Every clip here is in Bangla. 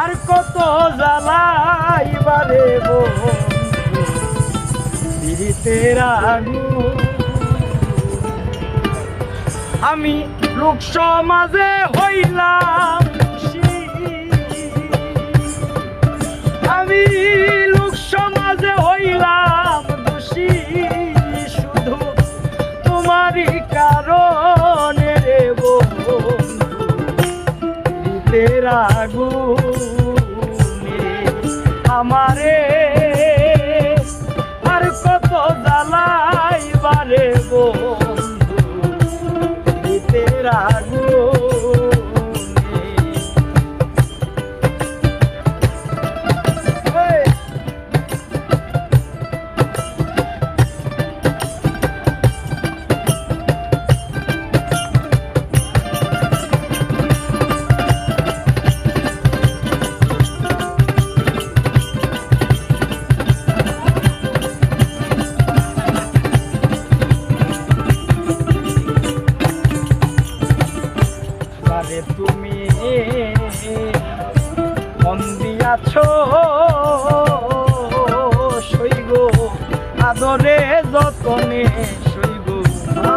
আর কত জ্বালাইবারে আগুন আমি লোক সমাজে হইলাম। আমি লোক সমাজে হইলাম দোষী। শুধু তোমারই কারণে দিতের আগুনে আমারে মন দিয়াছ সইগ আদরে যতনে সইগ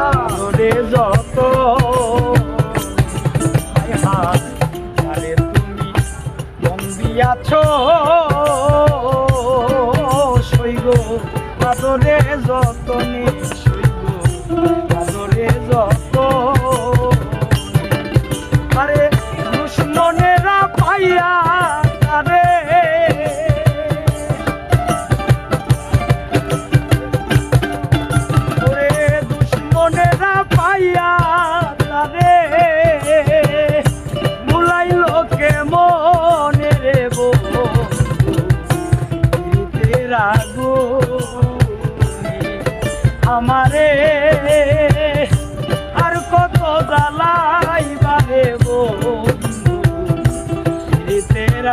আদরে যত আগুনে আমারে আর কত জ্বালাইবারে বন্ধু স্মৃতের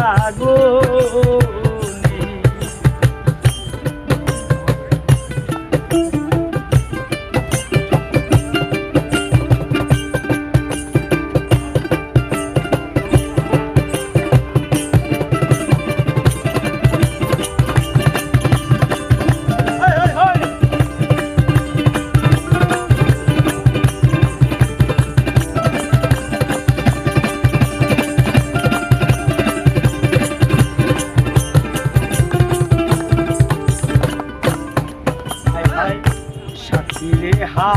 সাথী রে হা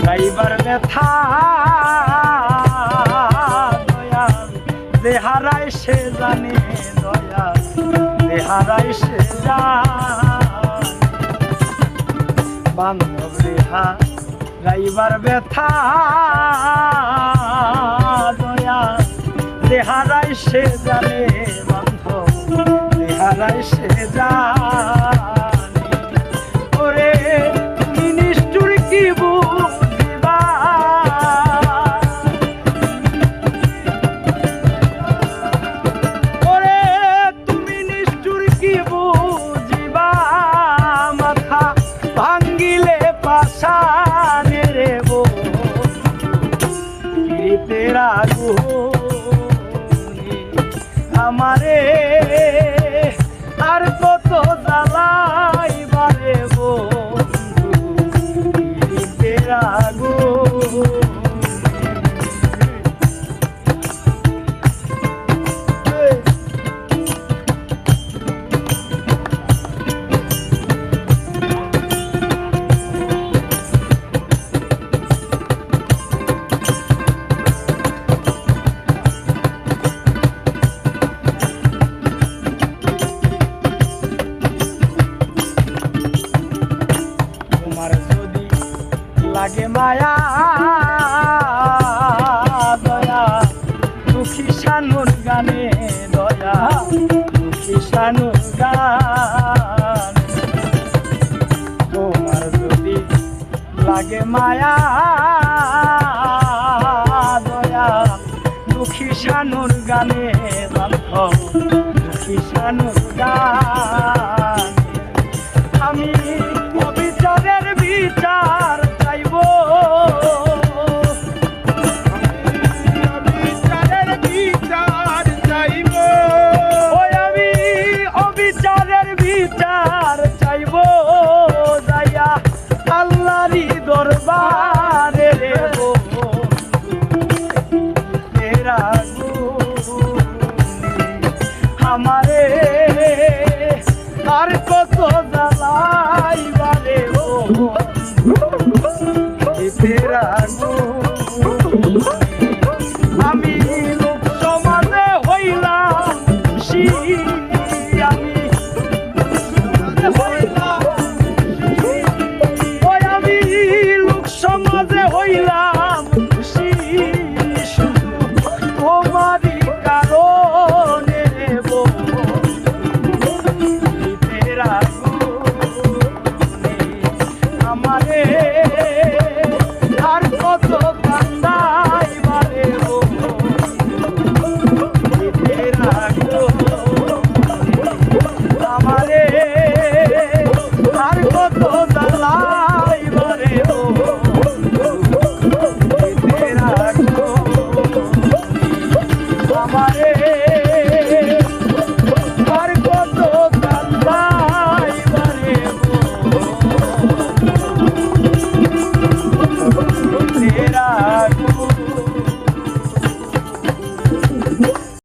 ড্রাইভার ব্যথা দয়া দেহারায় সে জানে দয়া দেহারায় সে জানে। বান্ধব রেহা ড্রাইভার ব্যথা দয়া দেহারায় সে জানে, বান্ধব। দেহারায় সে জানে। जागो মায়া, দয়া। দুঃখী সানুর গানে দয়া। দুঃখী গান। তোমার যদি লাগে মায়া, দয়া। দুঃখী সানুর গানে দুঃখী গান। আমি অবিচারের বিচার আমারে আর কত জ্বালাইবারে ও। শীতের